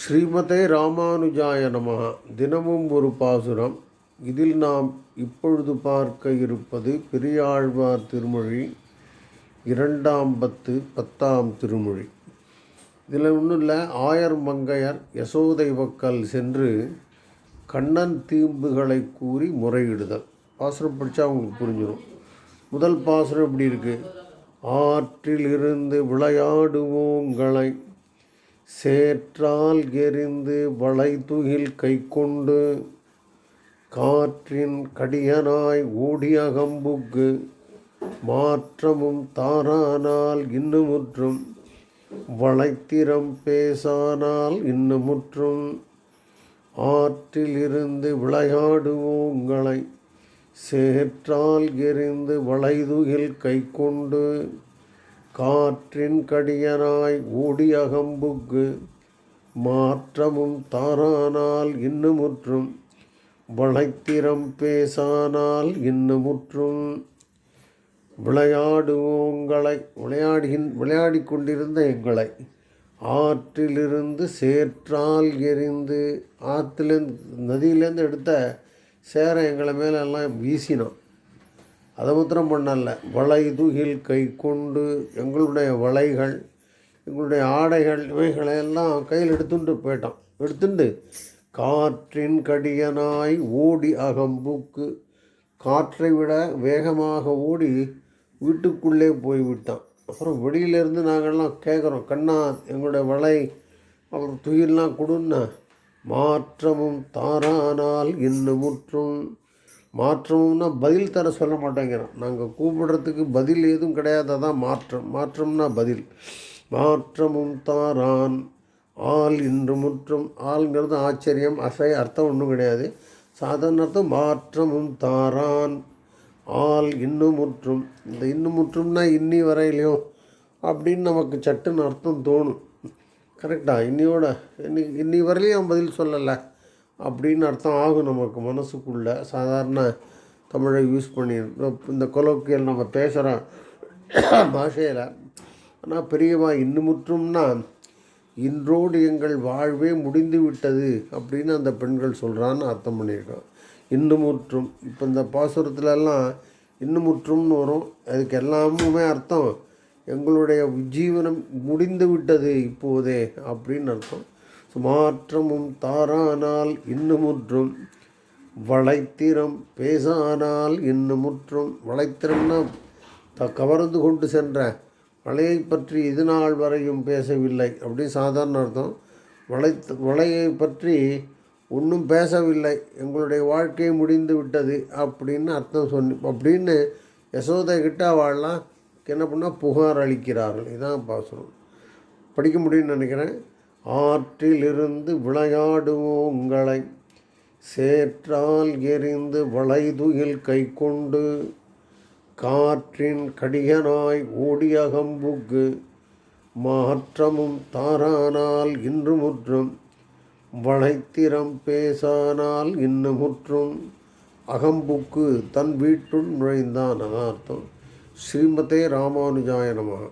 ஸ்ரீமதே ராமானுஜாய நம. தினமும் ஒரு பாசுரம். இதில் நாம் இப்பொழுது பார்க்க இருப்பது பெரியாழ்வார் திருமொழி இரண்டாம் பத்து பத்தாம் திருமொழி. இதில் ஒன்றும் இல்லை ஆயர் மங்கையர் யசோதைவக்கல் சென்று கண்ணன் தீம்புகளை கூறி முறையிடுதல். பாசுரம் படித்தா உங்களுக்கு புரிஞ்சிடும் முதல் பாசுரம் எப்படி இருக்கு? ஆற்றிலிருந்து விளையாடுவோங்களை சேற்றால் எரிந்து வளைதுகில் கை கொண்டு காற்றின் கடியனாய் ஓடிய கம்புக்கு மாற்றமும் தாரானால் இன்னுமுற்றும் வளைத்திரம் பேசானால் இன்னுமுற்றும் ஆற்றிலிருந்து விளையாடுவோங்களை சேற்றால் எரிந்து வளைதுகில் கை கொண்டு காற்றின் கடியனாய் ஓடிய அகம்புக்கு மாற்றமும் தாரானால் இன்னுமுற்றும். வளைத்திறம் பேசானால் இன்னுமுற்றும். விளையாடுவோங்களை விளையாடுகின் விளையாடி கொண்டிருந்த எங்களை ஆற்றிலிருந்து சேற்றால் எரிந்து ஆற்றுலேருந்து நதியிலேருந்து எடுத்த சேரை எங்களை மேலே எல்லாம் வீசினோம் அதை மாத்திரம் பண்ணல வளை துகில் கை கொண்டு எங்களுடைய வளைகள் எங்களுடைய ஆடைகள் இவைகளை எல்லாம் கையில் எடுத்துட்டு போயிட்டான். எடுத்துட்டு காற்றின் கடியனாய் ஓடி அகம்புக்கு காற்றை விட வேகமாக ஓடி வீட்டுக்குள்ளே போய் விட்டான் அப்புறம் வெளியிலேருந்து நாங்கள்லாம் கேட்குறோம் கண்ணா எங்களுடைய வலை அப்புறம் துயிலாம் கொடுன்னா. மாற்றமும் தாரானால் இன்னுமுற்றும் மாற்றம்னா பதில் தர சொல்ல மாட்டேங்கிறோம். நாங்கள் கூப்பிடுறதுக்கு பதில் எதுவும் கிடையாது அதான் மாற்றம். மாற்றம்னா பதில். மாற்றமும் தாரான். ஆள் இன்று முற்றும். ஆள்ங்கிறது ஆச்சரியம் அசை அர்த்தம் ஒன்றும் கிடையாது. சாதாரண அர்த்தம் மாற்றமும் தாரான். ஆள் இன்னும் முற்றும். இந்த இன்னும் முற்றும்னா இன்னி வரையிலையும் அப்படின்னு நமக்கு சட்டுன்னு அர்த்தம் தோணும். கரெக்டாக இன்னியோட இன்னி இன்னி வரையிலையும் பதில் சொல்லலை. அப்படின்னு அர்த்தம் ஆகும் நமக்கு மனசுக்குள்ளே. சாதாரண தமிழை யூஸ் பண்ணி இந்த கொலோக்கியல் நம்ம பேசுகிறோம் பாஷையில். ஆனால் பெரியவா இன்னுமுற்றும்னா இன்றோடு எங்கள் வாழ்வே முடிந்து விட்டது அப்படின்னு அந்த பெண்கள் சொல்கிறான்னு அர்த்தம் பண்ணியிருக்கோம் இன்னுமுற்றும் இப்போ இந்த பாசுரத்துலலாம் இன்னுமுற்றும்னு வரும். அதுக்கு எல்லாமுமே அர்த்தம் எங்களுடைய ஜீவனம் முடிந்து விட்டது இப்போதே அப்படின்னு அர்த்தம். மாற்றமும் தாரானால் இன்னுமுற்றும். வளைத்திறம் பேசானால் இன்னுமுற்றும். வளைத்திரம்னா த கவர்ந்து கொண்டு சென்ற வலையை பற்றி இது நாள் வரையும் பேசவில்லை அப்படின்னு சாதாரண அர்த்தம். வளைத்து வலையை பற்றி ஒன்றும் பேசவில்லை. எங்களுடைய வாழ்க்கை முடிந்து விட்டது அப்படின்னு அர்த்தம் சொன்னி அப்படின்னு யசோதை கிட்ட அவள்லாம் என்ன பண்ணால் புகார் அளிக்கிறார்கள். இதான் பாசுரம். படிக்க முடியும்னு நினைக்கிறேன். ஆற்றிலிருந்து விளையாடுவோங்களை சேற்றால் எரிந்து வளைதுயில் கை கொண்டு காற்றின் கடிகனாய் ஓடிய கம்புக்கு மாற்றமும் தாரானால் இன்று முற்றும் வளைத்திறம் பேசானால் இன்னும் முற்றும் அகம்புக்கு தன் வீட்டுள் நுழைந்தான் அர்த்தம் ஸ்ரீமதே ராமானுஜாய நமகா